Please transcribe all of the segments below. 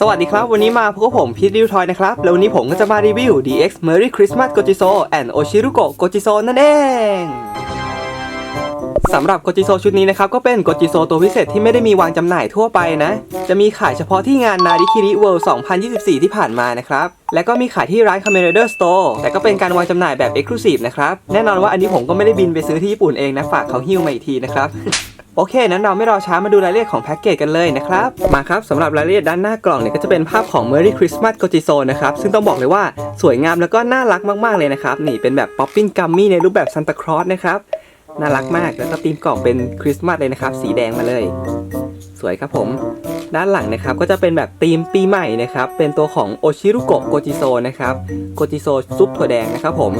สวัสดีครับ วันนี้มาพบกับผมพีทริวทอยนะครับ แล้ววันนี้ผมก็จะมารีวิว DX Merry Christmas Gojiso and Oshiruko Gojiso นั่นเองสำหรับโกจิโซชุดนี้นะครับ ก็เป็นโกจิโซตัวพิเศษที่ไม่ได้มีวางจำหน่ายทั่วไปนะ จะมีขายเฉพาะที่งานนาริคิริเวิลด์2024 ที่ผ่านมานะครับ และก็มีขายที่ร้าน c a m e r a d e r Store แต่ก็เป็นการวางจำหน่ายแบบ Exclusive นะครับ แน่นอนว่าอันนี้ผมก็ไม่ได้บินไปซื้อที่ญี่ปุ่นเองนะ ฝากเขาหิ้วมาอีกทีนะครับ โอเค นั้นเราไม่รอช้ามาดูรายละเอียดของแพ็กเกจกันเลยนะครับ มาครับสำหรับรายละเอียดด้านหน้ากล่องเนี่ยก็จะเป็นภาพของ Merry Christmas g o j i s o นะครับ ซึ่งต้องบอกเลยว่าสวยงามแล้วก็น่ารักมากๆเลยนะครับ นี่เป็นแบบ Popping Gummy ในรูปแบบ Santa Claus นะครับ น่ารักมากแล้วก็ธีมกล่องเป็นคริสต์มาสเลยนะครับ สีแดงมาเลย สวยครับผม ด้านหลังนะครับก็จะเป็นแบบธีมปีใหม่นะครับ เป็นตัวของโอชิรุโกะโกจิโซนะครับโกจิโซซุปถั่วแดงนะครับผม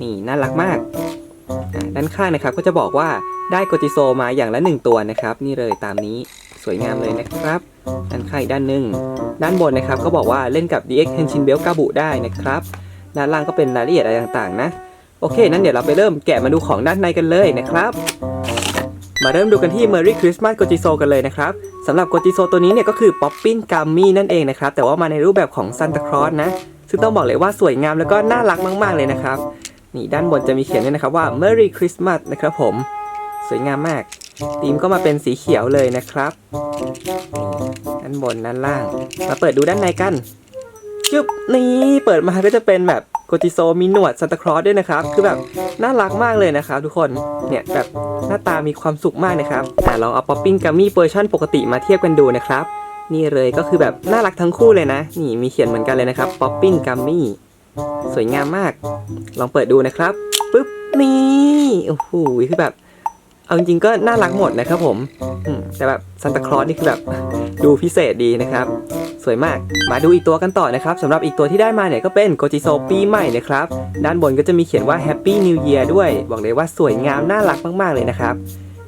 นี่น่ารักมาก ด้านข้างนะครับก็จะบอกว่าได้โกจิโซมาอย่างละหนึ่งตัวนะครับ นี่เลยตามนี้สวยงามเลยนะครับ ด้านข้างอีกด้านหนึ่งด้านบนนะครับก็บอกว่าเล่นกับ DX Henshin Belt กาบุได้นะครับ ด้านล่างก็เป็นรายละเอียดอะไรต่างๆนะ โอเค นั้นเดี๋ยวเราไปเริ่มแกะมาดูของด้านในกันเลยนะครับ มาเริ่มดูกันที่ Merry Christmas g o j i s o กันเลยนะครับสำหรับ g o j i s o ตัวนี้เนี่ยก็คือ Popping Gummy นั่นเองนะครับ แต่ว่ามาในรูปแบบของ Santa Claus นะ ซึ่งต้องบอกเลยว่าสวยงามแล้วก็น่ารักมาก ๆเลยนะครับ นี่ด้านบนจะมีเขียนด้วยนะครับว่า Merry Christmas นะครับผม สวยงามมากธีมก็มาเป็นสีเขียวเลยนะครับนี่ด้านบนด้านล่าง มาเปิดดูด้านในกันจึ๊บนี่เปิดมาก็จะเป็นแบบโกจิโซมีหนวดซันตาคลอสด้วยนะครับ คือแบบน่ารักมากเลยนะครับทุกคน เนี่ยแบบหน้าตามีความสุขมากนะครับอะลองเอาป๊อปปิ้งกัมมี่เวอร์ชันปกติมาเทียบกันดูนะครับ นี่เลยก็คือแบบน่ารักทั้งคู่เลยนะ นี่มีเขียนเหมือนกันเลยนะครับป๊อปปิ้งกัมมี่ สวยงามมาก ลองเปิดดูนะครับปึ๊บนี่โอ้โหคือแบบ เอาจริงๆก็น่ารักหมดนะครับผมแต่แบบซันตาคลอสนี่คือแบบดูพิเศษดีนะครับ สวยมากมาดูอีกตัวกันต่อนะครับสำหรับอีกตัวที่ได้มาเนี่ยก็เป็นโกจิโซปีใหม่นะครับ ด้านบนก็จะมีเขียนว่า Happy New Year ด้วย บอกเลยว่าสวยงามน่ารักมากๆเลยนะครับ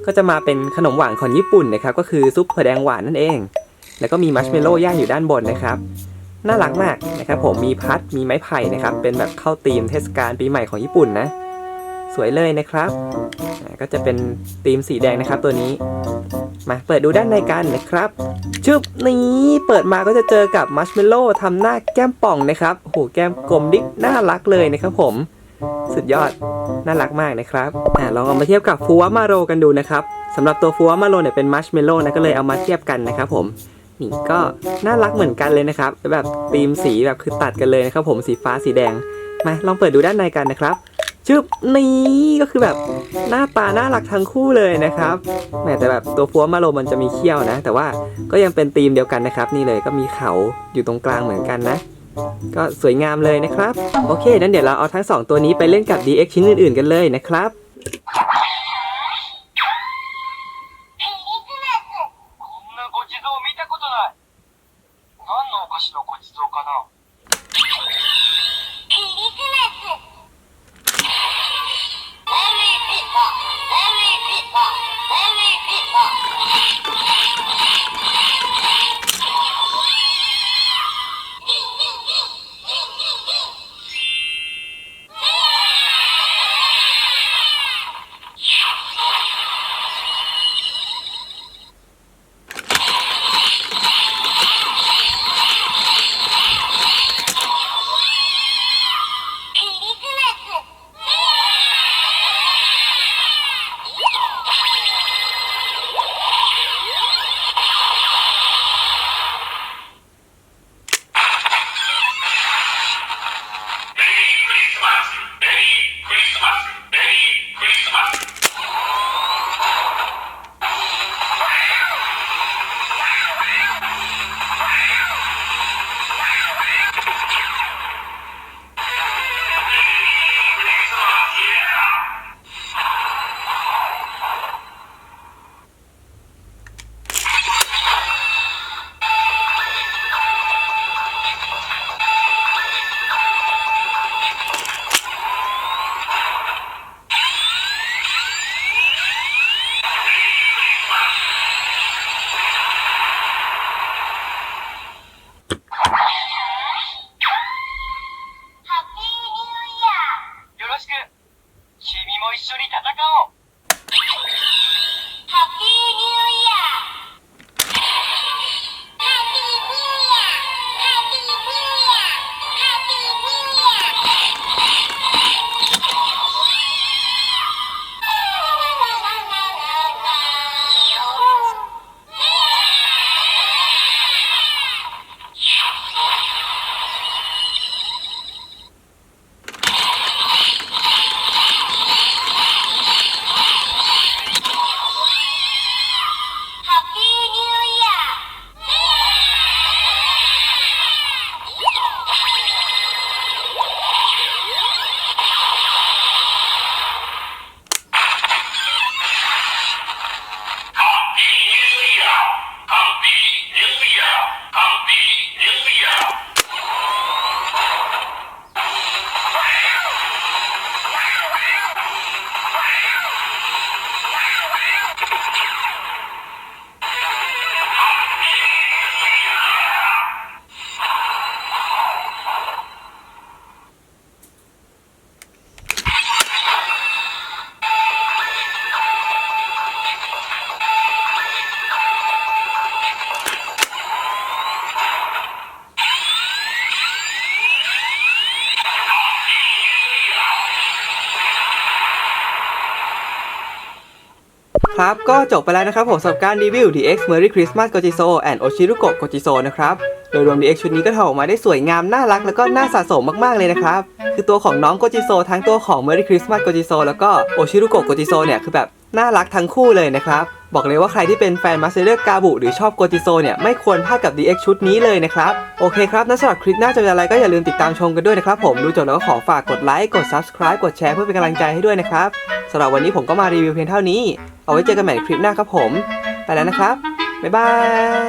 ก็จะมาเป็นขนมหวานของญี่ปุ่นนะครับ ก็คือซุปถั่วแดงหวานนั่นเอง แล้วก็มีมัชเมลโล่ย่างอยู่ด้านบนนะครับ น่ารักมากนะครับผมมีพัดมีไม้ไผ่นะครับ เป็นแบบเข้าธีมเทศกาลปีใหม่ของญี่ปุ่นนะ สวยเลยนะครับ ก็จะเป็นธีมสีแดงนะครับตัวนี้ มาเปิดดูด้านในกันนะครับชึบนี้เปิดมาก็จะเจอกับมัชเมลโล่ทำหน้าแก้มป่องนะครับโหแก้มกลมดิ๊กน่ารักเลยนะครับผมสุดยอด น่ารักมากนะครับอ่าลองเอามาเทียบกับฟูวมาโรกันดูนะครับสำหรับตัวฟูวมาโรเนี่ยเป็นมัชเมลโล่นะก็เลยเอามาเทียบกันนะครับผม นี่ก็น่ารักเหมือนกันเลยนะครับ แบบธีมสีแบบคือตัดกันเลยนะครับผมสีฟ้าสีแดงมาลองเปิดดูด้านในกันนะครับชึบนี้ก็คือแบบหน้าตาน่ารักทั้งคู่เลยนะครับแหมแต่แบบตัวฟัวมาโรมันจะมีเขี้ยวนะ แต่ว่าก็ยังเป็นธีมเดียวกันนะครับ นี่เลยก็มีเขาอยู่ตรงกลางเหมือนกันนะ ก็สวยงามเลยนะครับ โอเคนั้นเดี๋ยวเราเอาทั้ง 2 ตัวนี้ไปเล่นกับ DX ชิ้นอื่นๆกันเลยนะครับ しのご地蔵かな。 ครับ ก็จบไปแล้วนะครับผมสำหรับการรีวิว DX Merry Christmas Gojiso and Oshiruko Gojiso นะครับ โดยรวม DX ชุดนี้ก็ทำออกมาได้สวยงาม น่ารัก แล้วก็น่าสะสมมากๆเลยนะครับ คือตัวของน้องโกจิโซทั้งตัวของ Merry Christmas Gojiso แล้วก็ Oshiruko Gojiso เนี่ยคือแบบน่ารักทั้งคู่เลยนะครับ บอกเลยว่าใครที่เป็นแฟนมาสเตอร์กาบุหรือชอบโกจิโซเนี่ยไม่ควรพลาดกับ DX ชุดนี้เลยนะครับ โอเคครับนั่นสำหรับคลิปหน้าจะเป็นอะไรก็อย่าลืมติดตามชมกันด้วยนะครับผมดูจบแล้วก็ขอฝากกดไลค์กด Subscribe กดแชร์เพื่อเป็นกำลังใจให้ด้วยนะครับสำหรับวันนี้ผมก็มารีวิวเพียงเท่านี้ เอาไว้เจอกันใหม่คลิปหน้าครับผม ไปแล้วนะครับ บ๊ายบา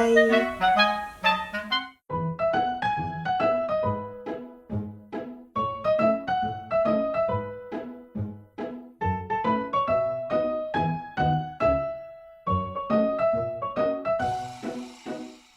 ย